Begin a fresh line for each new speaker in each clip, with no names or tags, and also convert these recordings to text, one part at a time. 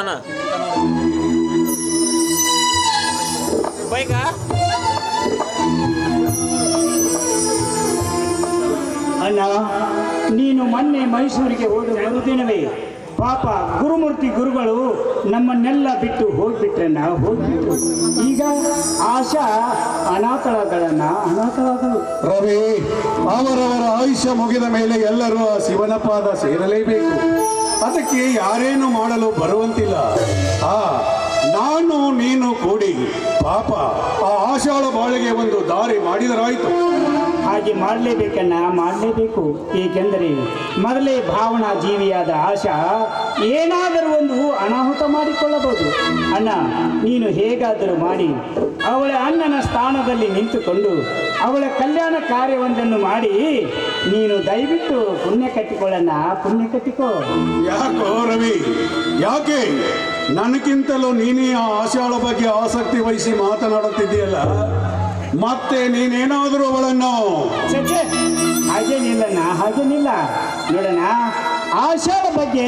ದಾನ ಬೈಕ?
ಅಲ್ಲ ನೀನು ಮೊನ್ನೆ ಮೈಸೂರಿಗೆ ಹೋದ ಮರುದಿನವೇ ಪಾಪ ಗುರುಮೂರ್ತಿ ಗುರುಗಳು ನಮ್ಮನ್ನೆಲ್ಲ ಬಿಟ್ಟು ಹೋಗ್ಬಿಟ್ರೆ. ನಾವು ಹೋಗ್ಬಿಟ್ಟು ಈಗ ಆಶಾ ಅನಾಥಳಗಳನ್ನ ಅನಾಥಳಗಳು
ರವಿ ಅವರವರ ಆಯುಷ್ಯ ಮುಗಿದ ಮೇಲೆ ಎಲ್ಲರೂ ಆ ಶಿವನ ಪಾದ ಸೇರಲೇಬೇಕು. ಅದಕ್ಕೆ ಯಾರೇನು ಮಾಡಲು ಬರುವಂತಿಲ್ಲ. ಆ, ನಾನು ನೀನು ಕೂಡಿ, ಪಾಪ, ಆ ಆಶಾಳ ಬಾಳಿಗೆ ಒಂದು ದಾರಿ ಮಾಡಿದರಾಯ್ತು.
ಹಾಗೆ ಮಾಡಲೇಬೇಕನ್ನ ಮಾಡಲೇಬೇಕು. ಏಕೆಂದರೆ ಮೊದಲೇ ಭಾವನಾ ಜೀವಿಯಾದ ಆಶಾ ಏನಾದರೂ ಒಂದು ಅನಾಹುತ ಮಾಡಿಕೊಳ್ಳಬಹುದು. ಅಣ್ಣ, ನೀನು ಹೇಗಾದರೂ ಮಾಡಿ. ಅವಳ ಅಣ್ಣನ ಸ್ಥಾನದಲ್ಲಿ ನಿಂತುಕೊಂಡು ಅವಳ ಕಲ್ಯಾಣ ಕಾರ್ಯವೊಂದನ್ನು ಮಾಡಿ. ನೀನು ದಯವಿಟ್ಟು ಪುಣ್ಯ ಕಟ್ಟಿಕೊಳ್ಳಣ್ಣ. ಪುಣ್ಯ ಕಟ್ಟಿಕೋ.
ಯಾಕೋ ರವಿ? ಯಾಕೆ? ನನಗಿಂತಲೂ ನೀನೇ ಆ ಆಶಾಳ ಬಗ್ಗೆ ಆಸಕ್ತಿ ವಹಿಸಿ ಮಾತನಾಡುತ್ತಿದ್ದೀಯಲ್ಲ? ಮತ್ತೆ ನೀನೇನಾದರೂ ಅವಳನ್ನು?
ಹಾಗೇನಿಲ್ಲಣ್ಣ ಹಾಗೇನಿಲ್ಲ. ನೋಡೋಣ ಆಶಾದ ಬಗ್ಗೆ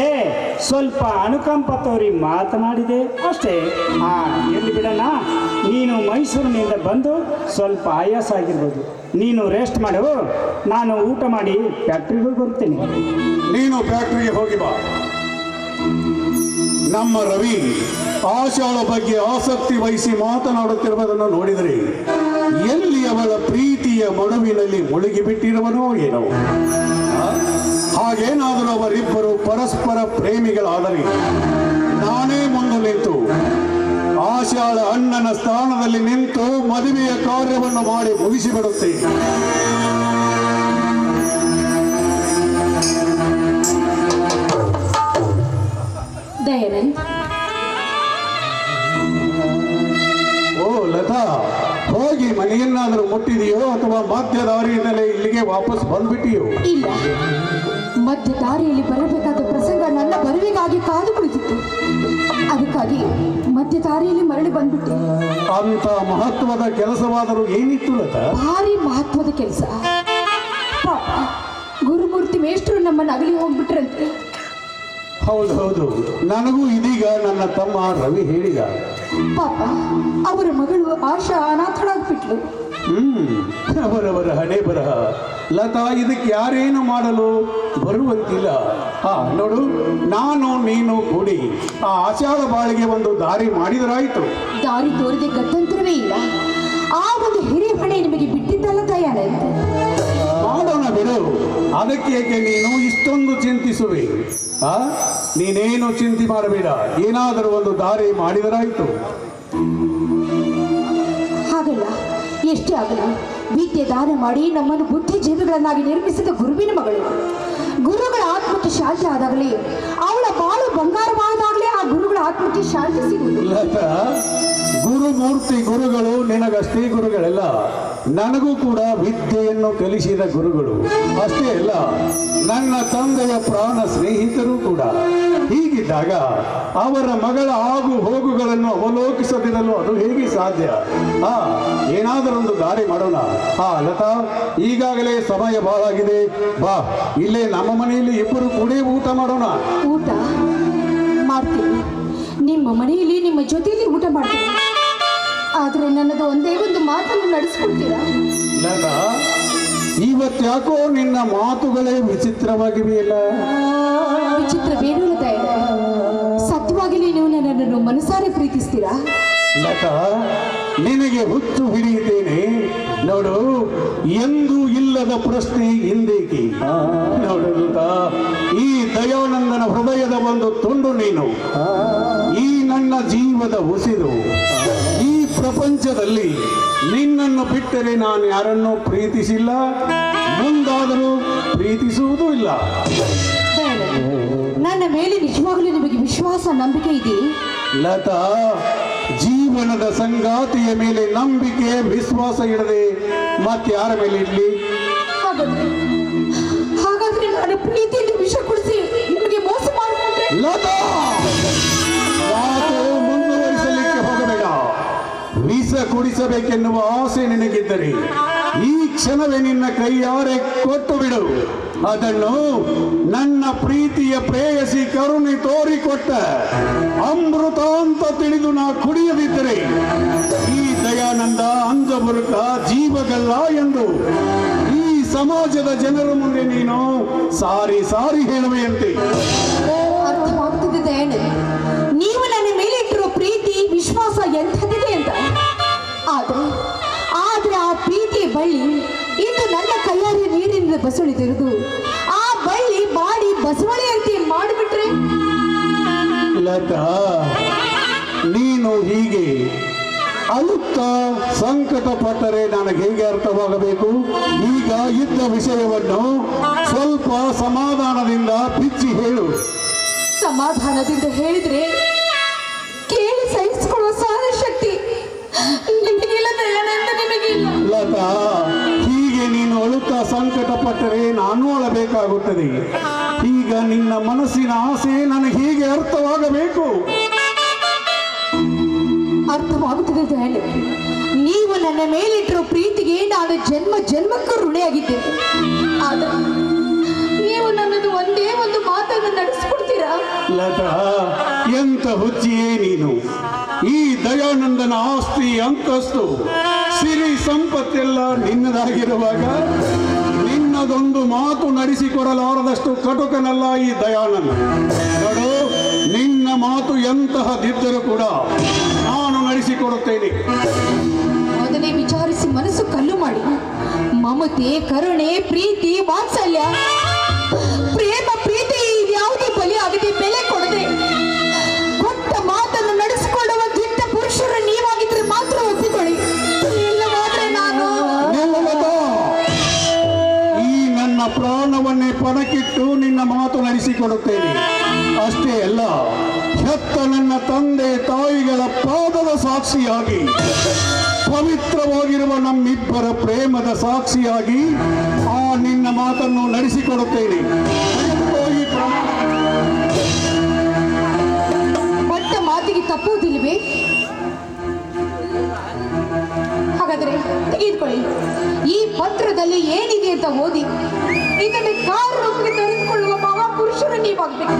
ಸ್ವಲ್ಪ ಅನುಕಂಪ ತೋರಿ ಮಾತನಾಡಿದೆ. ಅಷ್ಟೇ ಆ ಎಲ್ಲಿ ಬಿಡೋಣ ನೀನು ಮೈಸೂರಿನಿಂದ ಬಂದು ಸ್ವಲ್ಪ ಆಯಾಸ ಆಗಿರ್ಬೋದು. ನೀನು ರೆಸ್ಟ್ ಮಾಡು. ನಾನು ಊಟ ಮಾಡಿ ಫ್ಯಾಕ್ಟ್ರಿಗೆ ಬರ್ತೀನಿ
ನೀನು ಫ್ಯಾಕ್ಟ್ರಿಗೆ ಹೋಗಿ ಬಾ. ನಮ್ಮ ರವಿ ಆಶಾಳ ಬಗ್ಗೆ ಆಸಕ್ತಿ ವಹಿಸಿ ಮಾತನಾಡುತ್ತಿರುವುದನ್ನು ನೋಡಿದರೆ. ಎಲ್ಲಿ ಅವಳ ಪ್ರೀತಿಯ ಮಡುವಿನಲ್ಲಿ ಮುಳುಗಿಬಿಟ್ಟಿರುವನೋ ಏನೋ? ಹಾಗೇನಾದರೂ ಅವರಿಬ್ಬರು ಪರಸ್ಪರ ಪ್ರೇಮಿಗಳಾದರೆ ನಾನೇ ಮುಂದೆ ನಿಂತು ಆಶಾಳ ಅಣ್ಣನ ಸ್ಥಾನದಲ್ಲಿ ನಿಂತು ಮದುವೆಯ ಕಾರ್ಯವನ್ನು ಮಾಡಿ ಮುಗಿಸಿಬಿಡುತ್ತೇನೆ. ಮನೆಯನ್ನಾದರೂ ಮುಟ್ಟಿದೆಯೋ ಅಥವಾ ಮಧ್ಯ ದಾರಿಯಿಂದಲೇ ಇಲ್ಲಿಗೆ ವಾಪಸ್ ಬಂದ್ಬಿಟ್ಟಿಯೋ?
ಇಲ್ಲ. ಮಧ್ಯ ದಾರಿಯಲ್ಲಿ ಬರಬೇಕಾದ ಪ್ರಸಂಗ ನನ್ನ ಬರುವಿಗಾಗಿ ಕಾದು ಕುಳಿತಿತ್ತು ಅದಕ್ಕಾಗಿ ಮಧ್ಯ ದಾರಿಯಲ್ಲಿ ಮರಳಿ ಬಂದ್ಬಿಟ್ಟು.
ಅಂತ ಮಹತ್ವದ ಕೆಲಸವಾದರೂ ಏನಿತ್ತು ಲತಾ?
ಭಾರಿ ಮಹತ್ವದ ಕೆಲಸ. ಪಾಪ ಗುರುಮೂರ್ತಿ ಮೇಷ್ಟ್ರು ನಮ್ಮನ್ನು ಅಗಲಿ ಹೋಗ್ಬಿಟ್ರಂತೆ.
ಹೌದು ಹೌದು. ನನಗೂ ಇದೀಗ ನನ್ನ ತಮ್ಮ ರವಿ ಹೇಳಿದ.
ಪಾಪ ಅವರ ಮಗಳು ಆಶಾ ಅನಾಥಳಾಗ್ಬಿಟ್ಲು.
ಹ್ಮ್ ಅವರವರ ಹಣೆ ಬರಹ. ಲತಾ ಇದಕ್ಕೆ ಯಾರೇನು ಮಾಡಲು ಬರುವಂತಿಲ್ಲ. ಹಾ ನೋಡು ನಾನು ನೀನು ಕೂಡಿ. ಆ ಆಷಾಢ ಬಾಳಿಗೆ ಒಂದು ದಾರಿ ಮಾಡಿದರಾಯ್ತು.
ದಾರಿ ತೋರದೆ ಗತಂತ್ರವೇ ಇಲ್ಲ. ಆ ಒಂದು ಹಿರಿಯ ಹಣೆ ನಿಮಗೆ ಬಿಟ್ಟಿದ್ದಲ್ಲ ದಯಾನಂದ್?
ಮಾಡೋಣ ಬಿಡು. ಅದಕ್ಕೆ ನೀನು ಇಷ್ಟೊಂದು ಚಿಂತಿಸುವೆ? ನೀನೇನು ಚಿಂತೆ ಮಾಡಬೇಡ. ಏನಾದರೂ ಒಂದು ದಾರಿ ಮಾಡಿದರಾಯ್ತು.
ಹಾಗಲ್ಲ. ಎಷ್ಟೇ ಆಗಲಿ ವಿದ್ಯೆ ದಾನ ಮಾಡಿ ನಮ್ಮನ್ನು ಬುದ್ಧಿ ಜೀವಿಗಳನ್ನಾಗಿ ನಿರ್ಮಿಸಿದ ಗುರುವಿನ ಮಗಳು. ಗುರುಗಳ ಆತ್ಮಕ್ಕೆ ಶಾಂತಿ ಆದಾಗಲೇ ಅವಳ ಬಾಳು ಬಂಗಾರವಾದಾಗಲೇ ಆ ಗುರುಗಳ ಆತ್ಮಕ್ಕೆ ಶಾಂತಿ ಸಿಗುವುದು.
ಗುರು ಮೂರ್ತಿ ಗುರುಗಳು ನಿನಗಷ್ಟೇ ಗುರುಗಳೆಲ್ಲ. ನನಗೂ ಕೂಡ ವಿದ್ಯೆಯನ್ನು ಕಲಿಸಿದ ಗುರುಗಳು. ಅಷ್ಟೇ ಅಲ್ಲ, ನನ್ನ ತಂದೆಯ ಪ್ರಾಣ ಸ್ನೇಹಿತರು ಕೂಡ. ಹೀಗಿದ್ದಾಗ ಅವರ ಮಗಳ ಆಗು ಹೋಗುಗಳನ್ನು ಅವಲೋಕಿಸದಿರಲು ಅದು ಹೇಗೆ ಸಾಧ್ಯ? ಆ, ಏನಾದರೊಂದು ದಾರಿ ಮಾಡೋಣ. ಆ, ಲತಾ, ಈಗಾಗಲೇ ಸಮಯ ಬಹಳಾಗಿದೆ ಬಾ, ಇಲ್ಲೇ ನಮ್ಮ ಮನೆಯಲ್ಲಿ ಇಬ್ಬರು ಕೂಡ ಊಟ ಮಾಡೋಣ.
ಊಟ? ಮಾಡ್ತೀನಿ. ನಿಮ್ಮ ಮನೆಯಲ್ಲಿ ನಿಮ್ಮ ಜೊತೆಯಲ್ಲಿ ಊಟ ಮಾಡ್ತೀನಿ. ಆದರೆ ನನ್ನದು ಒಂದೇ ಒಂದು ಮಾತನ್ನು ನಡೆಸಿಕೊಳ್ತೀರಾ?
ಲತಾ ಇವತ್ತ್ಯಾಕೋ ನಿನ್ನ ಮಾತುಗಳೇ ವಿಚಿತ್ರವಾಗಿವೆಯಲ್ಲ?
ವಿಚಿತ್ರವೇನು ಇಲ್ಲ ದಯಾನಂದ್. ಸತ್ಯವಾಗಲಿ ನೀವು ನನ್ನನ್ನು ಮನಸಾರೆ ಪ್ರೀತಿಸ್ತೀರಾ?
ಲತಾ ನಿನಗೆ ಹುಚ್ಚು ಹಿಡಿಯುತ್ತೇನೆ. ನೋಡು ಎಂದು ಇಲ್ಲದ ಪ್ರಶ್ನೆ ಹಿಂದೇಕಿ ನೋಡು ಈ ದಯಾನಂದನ ಹೃದಯದ ಒಂದು ತುಂಡು ನೀನು. ಈ ನನ್ನ ಜೀವದ ಉಸಿರು. ಪ್ರಪಂಚದಲ್ಲಿ ನಿನ್ನನ್ನು ಬಿಟ್ಟರೆ ನಾನು ಯಾರನ್ನೂ ಪ್ರೀತಿಸಿಲ್ಲ. ಮುಂದಾದರೂ ಪ್ರೀತಿಸುವುದೂ ಇಲ್ಲ.
ನನ್ನ ಮೇಲೆ ನಿಜವಾಗಲೂ ನಿಮಗೆ ವಿಶ್ವಾಸ ನಂಬಿಕೆ ಇದೆ
ಲತಾ ಜೀವನದ ಸಂಗಾತಿಯ ಮೇಲೆ ನಂಬಿಕೆ ವಿಶ್ವಾಸ ಇಡದೆ ಮತ್ತಾರ ಮೇಲೆ ಇಡ್ಲಿ?
ಹಾಗಾದ್ರೆ ನಾನು ಪ್ರೀತಿಯಲ್ಲಿ ವಿಷ ಕೊಡಿಸಿ ನಿಮಗೆ ಮೋಸ ಮಾಡಿಕೊಂಡ್ರೆ?
ಲತಾ! ವಿಷ ಕುಡಿಸಬೇಕೆನ್ನುವ ಆಸೆ ನಿನಗಿದ್ದರೆ, ಈ ಕ್ಷಣವೇ ನಿನ್ನ ಕೈಯಾರೆ ಕೊಟ್ಟು ಬಿಡು. ಅದನ್ನು ನನ್ನ ಪ್ರೀತಿಯ ಪ್ರೇಯಸಿ ಕರುಣೆ ತೋರಿಕೊಟ್ಟ ಅಮೃತ ಅಂತ ತಿಳಿದು ನಾ ಕುಡಿಯದಿದ್ದರೆ, ಈ ದಯಾನಂದ ಬದುಕಲಾಗಲ್ಲ ಎಂದು ಈ ಸಮಾಜದ ಜನರ ಮುಂದೆ ನೀನು ಸಾರಿ ಸಾರಿ ಹೇಳುವೆಯಂತೆ.
ನೀವು ನನ್ನ ಮೇಲೆ ಇಟ್ಟಿರುವ ಪ್ರೀತಿ, ವಿಶ್ವಾಸ ಎಂಥದಿದೆ ಬಳ್ಳಿ. ಇಂದು ನನ್ನ ಕೈಯಾರೆ ನೀರಿನಿಂದ ತೆರೆದು ಆ ಬಳ್ಳಿ ಬಾಡಿ ಅಂತ ಮಾಡಿಬಿಟ್ರೆ?
ಲತಾ ನೀನು ಹೀಗೆ ಅಳುತ್ತಾ ಸಂಕಟ ಪಟ್ಟರೆ ನನಗೆ ಹೇಗೆ ಅರ್ಥವಾಗಬೇಕು? ಈಗ ಇದ್ದ ವಿಷಯವನ್ನು ಸ್ವಲ್ಪ ಸಮಾಧಾನದಿಂದ ಬಿಚ್ಚಿ ಹೇಳು.
ಸಮಾಧಾನದಿಂದ ಹೇಳಿದ್ರೆ ಕೇಳಿ ಸಹಿಸಿಕೊಳ್ಳುವ ಸಹನ ಶಕ್ತಿ. ನಿಮಗಿಲ್ಲ
ಹೀಗೆ ನೀನು ಅಳುತ್ತಾ ಸಂಕಟ ಪಟ್ಟರೆ ನಾನು ಅಳಬೇಕಾಗುತ್ತದೆ. ಈಗ ನಿನ್ನ ಮನಸ್ಸಿನ ಆಸೆ ನನಗೆ ಹೀಗೆ ಅರ್ಥವಾಗಬೇಕು?
ಅರ್ಥವಾಗುತ್ತದೆ ಹೇಳಿ. ನೀವು ನನ್ನ ಮೇಲಿಟ್ಟಿರೋ ಪ್ರೀತಿಗೆ ನಾನು ಜನ್ಮ ಜನ್ಮಕ್ಕೂ ಋಣಿಯಾಗಿದ್ದೇನೆ. ನೀವು ನನ್ನದು ಒಂದೇ ಒಂದು ಮಾತನ್ನು ನಡೆಸ್ಕೊಡ್ತೀರಾ
ಲತಾ ಎಂತ ಹುಚ್ಚಿಯೇ ನೀನು? ಈ ದಯಾನಂದನ ಆಸ್ತಿ ಅಂತಸ್ತು, ಸಿರಿ ಸಂಪತ್ತೆಲ್ಲ ನಿನ್ನದಾಗಿರುವಾಗ ನಿನ್ನದೊಂದು ಮಾತು ನಡೆಸಿಕೊಡಲಾರದಷ್ಟು ಕಟುಕನಲ್ಲ ಈ ದಯಾನಂದ. ನೋಡು, ನಿನ್ನ ಮಾತು ಎಂತಹದಿದ್ದರೂ ಕೂಡ ನಾನು ನಡೆಸಿಕೊಡುತ್ತೇನೆ.
ಮೊದಲೇ ವಿಚಾರಿಸಿ ಮನಸ್ಸು ಕಲ್ಲು ಮಾಡಿ. ಮಮತೆ, ಕರುಣೆ, ಪ್ರೀತಿ, ವಾತ್ಸಲ್ಯ.
ನಿನ್ನ ಮಾತು ನಡೆಸಿಕೊಡುತ್ತೇನೆ. ಅಷ್ಟೇ ಅಲ್ಲ, ಹೆತ್ತ ನನ್ನ ತಂದೆ ತಾಯಿಗಳ ಪಾದದ ಸಾಕ್ಷಿಯಾಗಿ, ಪವಿತ್ರವಾಗಿರುವ ನಮ್ಮಿಬ್ಬರ ಪ್ರೇಮದ ಸಾಕ್ಷಿಯಾಗಿ ಆ ನಿನ್ನ ಮಾತನ್ನು ನಡೆಸಿಕೊಡುತ್ತೇನೆ.
ಪಟ್ಟ ಮಾತಿಗೆ ತಪ್ಪುವುದಿಲ್ಲವೇ? ಹಾಗಾದರೆ ತೆಗೆದುಕೊಳ್ಳಿ. ಈ ಪತ್ರದಲ್ಲಿ ಏನಿದೆ ಅಂತ ಓದಿ. ಇದನ್ನು ಕಾರು ರೂಪಕ್ಕೆ ತೆರೆದುಕೊಳ್ಳುವ ಮಹಾಪುರುಷರು ನೀವಾಗಬೇಕು.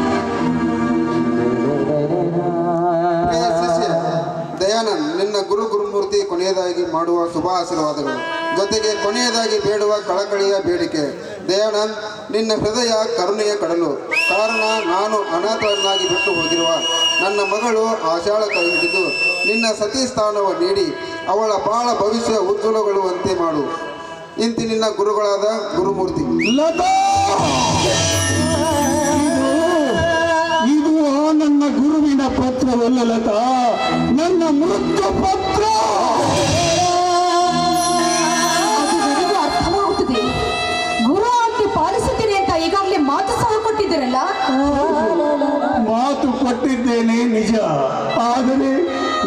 ದಯಾನಂದ್, ನಿನ್ನ ಗುರು ಗುರುಮೂರ್ತಿ ಕೊನೆಯದಾಗಿ ಮಾಡುವ ಶುಭ ಆಶೀರ್ವಾದಗಳು. ಜೊತೆಗೆ ಕೊನೆಯದಾಗಿ ಬೇಡುವ ಕಳಕಳಿಯ ಬೇಡಿಕೆ. ದಯಾನಂದ್, ನಿನ್ನ ಹೃದಯ ಕರುಣೆಯ ಕಡಲು. ಕಾರಣ, ನಾನು ಅನಾಥರನ್ನಾಗಿ ಬಿಟ್ಟು ಹೋಗಿರುವ ನನ್ನ ಮಗಳು ಆಶಾಳ ಕೈ ಹಿಡಿದು ನಿನ್ನ ಸತಿ ಸ್ಥಾನವ ನೀಡಿ ಅವಳ ಬಾಳ ಭವಿಷ್ಯ ಉಜ್ವಲಗೊಳ್ಳುವಂತೆ ಮಾಡು. ಇಂತಿ ನಿನ್ನ ಗುರುಗಳಾದ ಗುರುಮೂರ್ತಿ.
ಲತಾ! ಇದು ನನ್ನ ಗುರುವಿನ ಪತ್ರವಲ್ಲ ಲತಾ? ನನ್ನ ಮೃತ್ಯು ಪತ್ರ!
ಅರ್ಥವಾಗುತ್ತದೆ. ಗುರು ಆಜ್ಞೆ ಪಾಲಿಸುತ್ತೇನೆ ಅಂತ ಈಗಾಗಲೇ ಮಾತು ಸಹ ಕೊಟ್ಟಿದ್ದೀರಲ್ಲ?
ಮಾತು ಕೊಟ್ಟಿದ್ದೇನೆ ನಿಜ. ಆದರೆ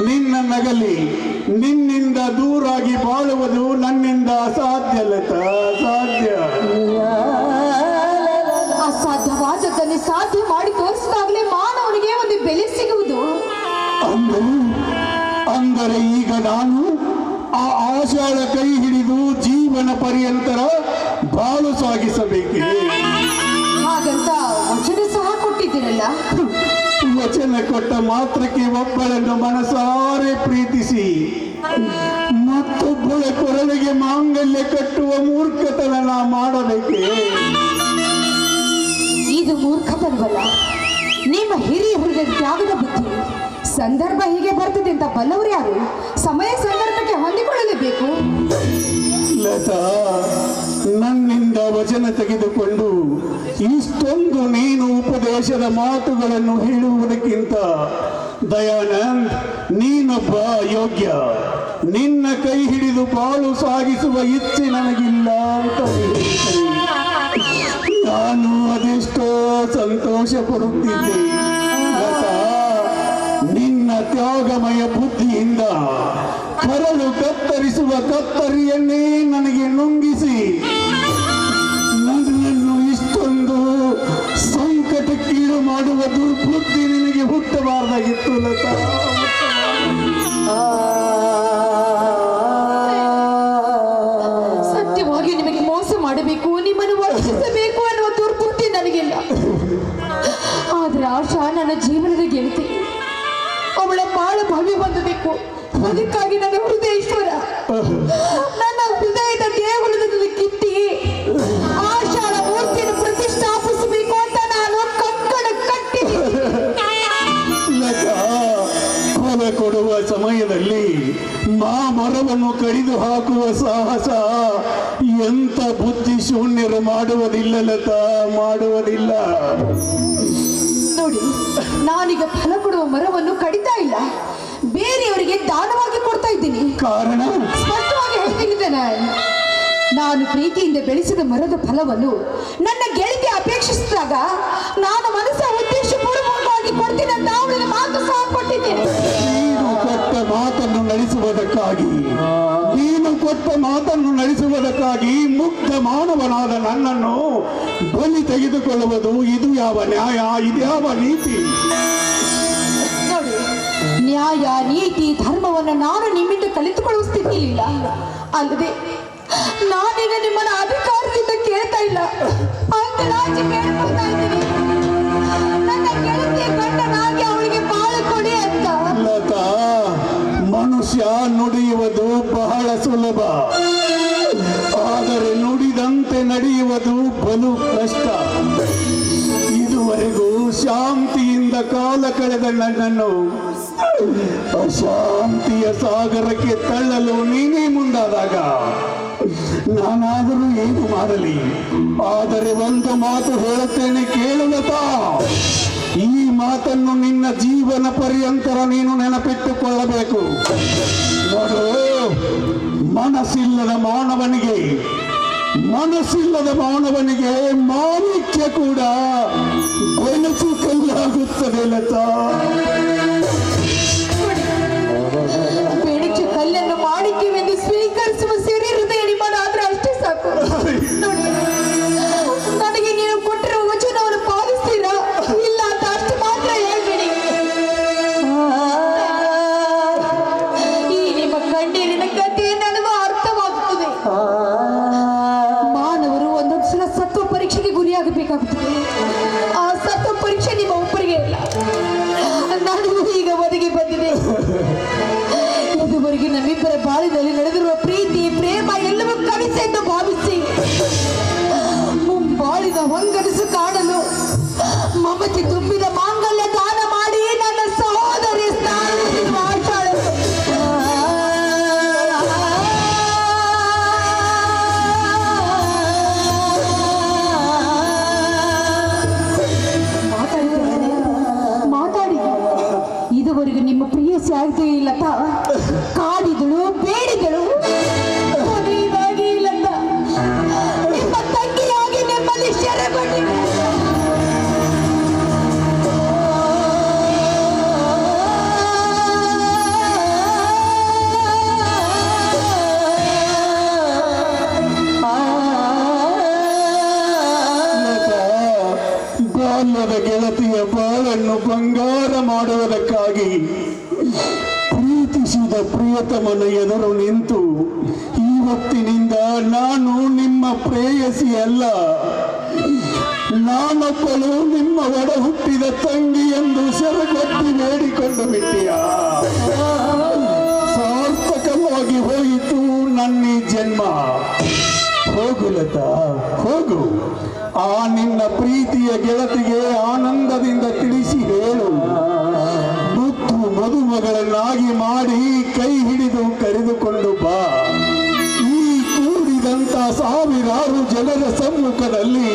ನಿನ್ನ ನಗಲಿ ಬಾಳುವುದು ನನ್ನಿಂದ ಅಸಾಧ್ಯ ಸಾಧ್ಯ ಅಸಾಧ್ಯ.
ಅಸಾಧ್ಯವಾದದ್ದನ್ನು ಸಾಧ್ಯ ಮಾಡಿ ತೋರಿಸಿದಾಗಲೇ ಮಾನವನಿಗೆ ಒಂದು ಬೆಲೆ ಸಿಗುವುದು.
ಅಂದರೆ ಅಂದರೆ ಈಗ ನಾನು ಆ ಆಶಾಳ ಕೈ ಹಿಡಿದು ಜೀವನ ಪರ್ಯಂತರ ಬಾಳು ಸಾಗಿಸಬೇಕು?
ಹಾಗಂತ ವಚನ ಸಹ ಕೊಟ್ಟಿದ್ದೀರಲ್ಲ.
ವಚನ ಕೊಟ್ಟ ಮಾತ್ರಕ್ಕೆ ಒಬ್ಬಳನ್ನು ಮನಸಾರೆ ಪ್ರೀತಿಸಿ. ಮತ್ತೊಬ್ಬಳ ಕೊರಳಿಗೆ ಮಾಂಗಲ್ಯ ಕಟ್ಟುವ ಮೂರ್ಖತನ ನಾ ಮಾಡಬೇಕೆ
ಇದು ಮೂರ್ಖತನವಲ್ಲ ನಿಮ್ಮ ಹಿರಿಯರಿಗೆ ತ್ಯಾಗದ ಬುದ್ಧಿ. ಸಂದರ್ಭ ಹೀಗೆ ಬರ್ತದೆ ಅಂತ ಬಲ್ಲವರು ಯಾರು? ಸಮಯ ಸಂದರ್ಭಕ್ಕೆ ಹೊಂದಿಕೊಳ್ಳಲೇಬೇಕು.
ಲತಾ ನನ್ನಿಂದ ವಚನ ತೆಗೆದುಕೊಂಡು ಇಷ್ಟೊಂದು ನೀನು ಉಪದೇಶದ ಮಾತುಗಳನ್ನು ಹೇಳುವುದಕ್ಕಿಂತ ದಯಾನಂದ್ ನೀನೊಬ್ಬ ಯೋಗ್ಯ. ನಿನ್ನ ಕೈ ಹಿಡಿದು ಬಾಳು ಸಾಗಿಸುವ ಇಚ್ಛೆ ನನಗಿಲ್ಲ ಅಂತ. ನಾನು ಅದೆಷ್ಟೋ ಸಂತೋಷ ಪಡುತ್ತಿದ್ದೆ ನಿನ್ನ ತ್ಯಾಗಮಯ ಬುದ್ಧಿಯಿಂದ ಕರಳು ಕತ್ತರಿಸುವ ಕತ್ತರಿಯನ್ನೇ ನನಗೆ ನುಂಗಿಸಿ, ನನ್ನನ್ನು ಇಷ್ಟೊಂದು ಸಂಕಟಕ್ಕೀಡು ಮಾಡುವ ದುರ್ಬುದ್ಧಿ ನಿನಗೆ ಹುಟ್ಟಬಾರ್ದಾಗಿತ್ತು ಲತಾ
ಮಾಡಬೇಕು ನಿಮ್ಮನ್ನು ವರ್ಷಿಸಬೇಕು ಅನ್ನುವ ದುರ್ಬುದ್ಧಿ ನನಗಿಲ್ಲ. ಆದ್ರೆ ಆಶಾ ನನ್ನ ಜೀವನದ ಗೆಳತಿ. ಅವಳ ಬಾಳ ಭವ್ಯ ಹೊಂದಬೇಕು ಅದಕ್ಕಾಗಿ ನನ್ನ ಹೃದಯ ಈಶ್ವರ.
ಮಾ ಮರವನ್ನು ಕಡಿದು ಹಾಕುವ ಸಾಹಸ ಎಂತ ಬುದ್ಧಿ ಶೂನ್ಯರು ಮಾಡುವುದಿಲ್ಲ ಲತಾ ಮಾಡುವುದಿಲ್ಲ.
ನೋಡಿ ನಾನೀಗ ಫಲ ಕೊಡುವ ಮರವನ್ನು ಕಡಿತಾ ಇಲ್ಲ. ಬೇರೆಯವರಿಗೆ ದಾನವಾಗಿ ಕೊಡ್ತಾ ಇದ್ದೀನಿ.
ಕಾರಣ?
ಸ್ಪಷ್ಟವಾಗಿ ಹೇಳ್ತಿದ್ದೇನೆ. ನಾನು ಪ್ರೀತಿಯಿಂದ ಬೆಳೆಸಿದ ಮರದ ಫಲವನ್ನು ನನ್ನ ಗೆಳತಿ ಅಪೇಕ್ಷಿಸಿದಾಗ ನಾನು ಮನಸ್ಸ ಉದ್ದೇಶಪೂರ್ವಕವಾಗಿ ಕೊಡ್ತೀನಿ ಅಂತ ಅವಳಿಗೆ ಮಾತು ಸಹ ಕೊಟ್ಟಿದ್ದೇನೆ.
ಮಾತನ್ನು ನಡೆಸುವುದಕ್ಕಾಗಿ, ನೀನು ಕೊಟ್ಟ ಮಾತನ್ನು ನಡೆಸುವುದಕ್ಕಾಗಿ ಮುಕ್ತ ಮಾನವನಾದ ನನ್ನನ್ನು ಬಲಿ ತೆಗೆದುಕೊಳ್ಳುವುದು ಇದು ಯಾವ ನ್ಯಾಯ, ಇದು ಯಾವ ನೀತಿ?
ನ್ಯಾಯ, ನೀತಿ, ಧರ್ಮವನ್ನು ನಾನು ನಿಮ್ಮಿಂದ ಕಲಿತುಕೊಳ್ಳುವ ಸ್ಥಿತಿಯಿಲ್ಲ ಅಲ್ಲದೆ, ನಾನೀಗ ನಿಮ್ಮನ್ನ ಅಧಿಕಾರದಿಂದ ಕೇಳ್ತಾ ಇಲ್ಲ. ಅಂಕಲಾಚಿ ಕೇಳ್ಕೊಳ್ತಾ ಇದ್ದೀನಿ.
ಮನುಷ್ಯ ನುಡಿಯುವುದು ಬಹಳ ಸುಲಭ. ಆದರೆ ನುಡಿದಂತೆ ನಡೆಯುವುದು ಬಲು ಕಷ್ಟ. ಇದುವರೆಗೂ ಶಾಂತಿಯಿಂದ ಕಾಲ ಕಳೆದ ನನ್ನನ್ನು ಅಶಾಂತಿಯ ಸಾಗರಕ್ಕೆ ತಳ್ಳಲು ನೀನೇ ಮುಂದಾದಾಗ ನಾನಾದರೂ ಏನು ಮಾಡಲಿ. ಆದರೆ ಒಂದು ಮಾತು ಹೇಳುತ್ತೇನೆ ಮಾತನ್ನು ನಿನ್ನ ಜೀವನ ಪರ್ಯಂತರ ನೀನು ನೆನಪಿಟ್ಟುಕೊಳ್ಳಬೇಕು. ಮನಸ್ಸಿಲ್ಲದ ಮಾನವನಿಗೆ ಮನಸ್ಸಿಲ್ಲದ ಮಾನವನಿಗೆ ಮಾಣಿಕ್ಯ ಕೂಡ ಬೆಳಕು ಕಲ್ಲಾಗುತ್ತದೆ ಲತಾ.
ಆ ಸತ್ತ ಪರೀಕ್ಷೆ ನಿಮ್ಮ ಒಬ್ಬರಿಗೆ ಇಲ್ಲ. ನಾನು ಈಗ ಒದಗಿ ಬಂದಿದೆ. ಇದುವರೆಗೆ ನಮ್ಮಿಬ್ಬರ ಬಾಳಿನಲ್ಲಿ
ಪ್ರಿಯತಮನ ಎದುರು ನಿಂತು ಇವತ್ತಿನಿಂದ ನಾನು ನಿಮ್ಮ ಪ್ರೇಯಸಿ ಅಲ್ಲ ನಾನೊಬ್ಬಳು ನಿಮ್ಮ ಒಡ ಹುಟ್ಟಿದ ತಂಗಿ ಎಂದು ಸೆರಗೊತ್ತಿ ಬೇಡಿಕೊಂಡು ಬಿಟ್ಟಿಯ. ಸಾರ್ಥಕವಾಗಿ ಹೋಯಿತು ನನ್ನ ಜನ್ಮ. ಹೋಗು ಲತಾ, ಹೋಗು. ಆ ನಿನ್ನ ಪ್ರೀತಿಯ ಗೆಳತಿಗೆ ಆನಂದದಿಂದ ತಿಳಿಸಿ ಹೇಳು. ಮದುಮಗಳನ್ನಾಗಿ ಮಾಡಿ ಕೈ ಹಿಡಿದು ಕರೆದುಕೊಂಡು ಬಾ. ಈ ಕೂಡಿದಂತ ಸಾವಿರಾರು ಜನರ ಸಮ್ಮುಖದಲ್ಲಿ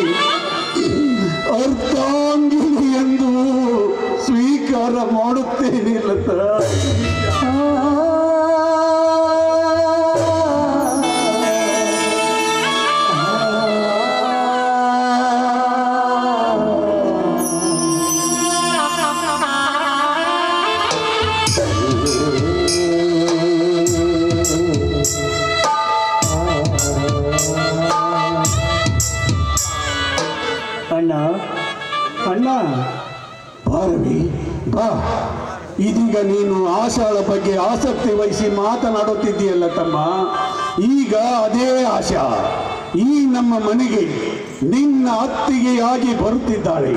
ಆಸಕ್ತಿ ವಹಿಸಿ ಮಾತನಾಡುತ್ತಿದ್ದೀಯಲ್ಲ ತಮ್ಮ? ಈಗ ಅದೇ ಆಶಾ. ಈ ನಮ್ಮ ಮನೆಗೆ ನಿನ್ನ ಅತ್ತಿಗೆಯಾಗಿ ಬರುತ್ತಿದ್ದಾಳೆ.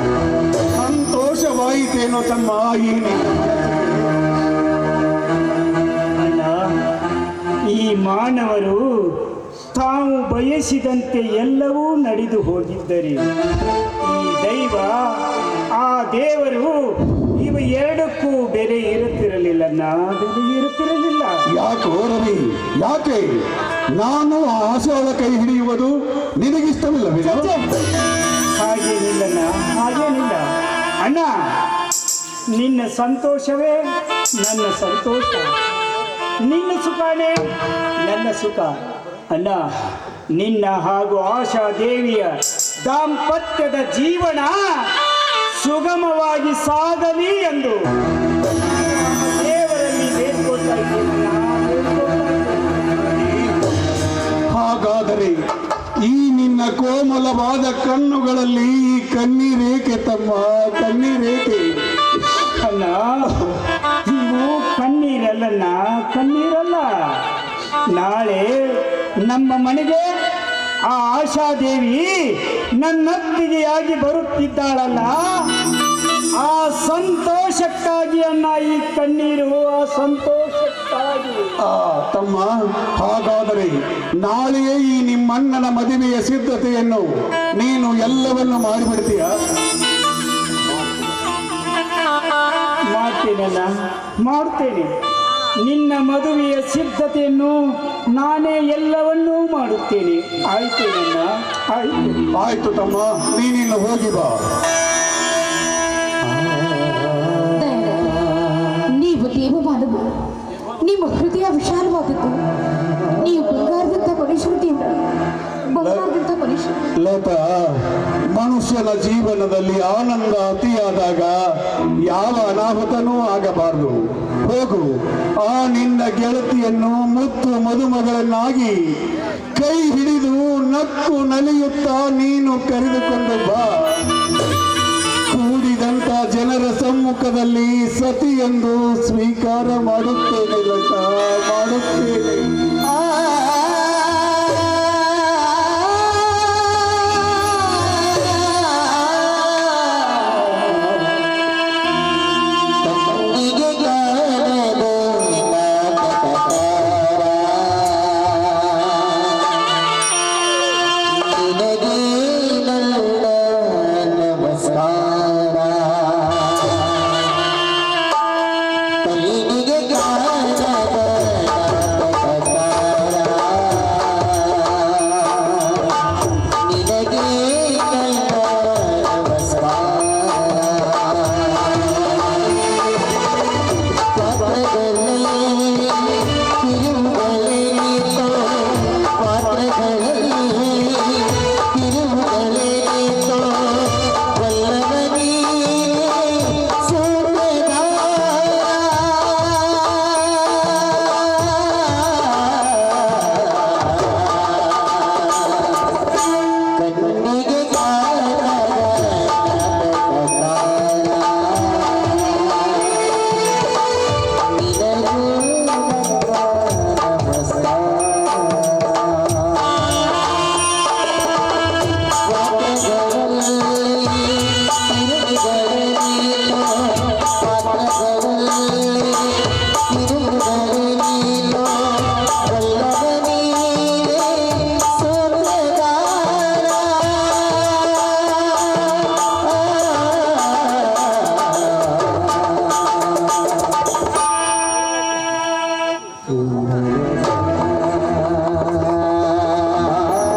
ಸಂತೋಷವಾಯಿತೇನೋ ತಮ್ಮ ಈ
ಈ ಮಾನವರು ತಾವು ಬಯಸಿದಂತೆ ಎಲ್ಲವೂ ನಡೆದು ಹೋಗಿದ್ದರೆ ಈ ದೈವ ಆ ದೇವರು ಎರಡಕ್ಕೂ ಬೆಲೆ ಇರುತ್ತಿರಲಿಲ್ಲ. ನಾ ಬೆಲೆ ಇರುತ್ತಿರಲಿಲ್ಲ.
ಯಾಕೆ ರವಿ ಯಾಕೆ? ನಾನು ಆ ಕೈ ಹಿಡಿಯುವುದು ನಿನಗಿಷ್ಟವಿಲ್ಲವೇ?
ಹಾಗೇನಿಲ್ಲಣ್ಣ ಹಾಗೇನಿಲ್ಲ. ಅಣ್ಣ ನಿನ್ನ ಸಂತೋಷವೇ ನನ್ನ ಸಂತೋಷ. ನಿನ್ನ ಸುಖನೇ ನನ್ನ ಸುಖ. ಅಣ್ಣ ನಿನ್ನ ಹಾಗೂ ಆಶಾ ದೇವಿಯ ದಾಂಪತ್ಯದ ಜೀವನ ಸುಗಮವಾಗಿ ಸಾಗಲಿ ಎಂದು ದೇವರಲ್ಲಿ ಬೇಡ್ಕೊಳ್ತಾ.
ಹಾಗಾದರೆ ಈ ನಿನ್ನ ಕೋಮಲವಾದ ಕಣ್ಣುಗಳಲ್ಲಿ ಈ ಕಣ್ಣೀರೇಕೆ ತಮ್ಮ ಕಣ್ಣೀರೇಕೆ
ಅಲ್ಲ ನೀವು ಕಣ್ಣೀರಲ್ಲಣ್ಣ ಕಣ್ಣೀರಲ್ಲ. ನಾಳೆ ನಮ್ಮ ಮನೆಗೆ ಆ ಆಶಾದೇವಿ ನನ್ನತ್ತಿಗೆಯಾಗಿ ಬರುತ್ತಿದ್ದಾಳಲ್ಲ ಆ ಸಂತೋಷಕ್ಕಾಗಿ ಅಣ್ಣ ಈ ಕಣ್ಣೀರು ಆ ಸಂತೋಷಕ್ಕಾಗಿ.
ಆ ತಮ್ಮ ಹಾಗಾದರೆ ನಾಳೆಯೇ ಈ ನಿಮ್ಮಣ್ಣನ ಮದುವೆಯ ಸಿದ್ಧತೆಯನ್ನು ನೀನು ಎಲ್ಲವನ್ನು ಮಾಡಿಬಿಡ್ತೀಯ?
ಮಾಡ್ತೇನಲ್ಲ ಮಾಡ್ತೇನೆ. ನಿನ್ನ ಮದುವೆಯ ಸಿದ್ಧತೆಯನ್ನು ನಾನೇ ಎಲ್ಲವನ್ನೂ ಮಾಡುತ್ತೇನೆ. ಆಯ್ತು ನನ್ನ ಆಯ್ತು
ಆಯ್ತು ತಮ್ಮ ನೀನಿನ್ನು ಹೋಗಿ ಬಾ.
ನೀವು ದೇವಮಾನವು ನಿಮ್ಮ ಹೃದಯ ವಿಶಾಲವಾದದ್ದು ನೀವು ಬಂಗಾರದಂತ ಮನುಷ್ಯರು ದೇವ್ರ ಬಂಗಾರದಂತ ಮನುಷ್ಯರು.
ಲತಾ ಮನುಷ್ಯನ ಜೀವನದಲ್ಲಿ ಆನಂದ ಅತಿಯಾದಾಗ ಯಾವ ಅನಾಹುತನೂ ಆಗಬಾರದು. ಹೋಗು. ಆ ನಿನ್ನ ಗೆಳತಿಯನ್ನು ಮುತ್ತು ಮದುಮಗಳನ್ನಾಗಿ ಕೈ ಹಿಡಿದು ನಕ್ಕು ನಲಿಯುತ್ತಾ ನೀನು ಕರೆದುಕೊಂಡು ಬಾ. ಕೂಡಿದಂತ ಜನರ ಸಮ್ಮುಖದಲ್ಲಿ ಸತಿ ಎಂದು ಸ್ವೀಕಾರ ಮಾಡುತ್ತೇನೆ ಲತಾ, ಮಾಡುತ್ತೇನೆ.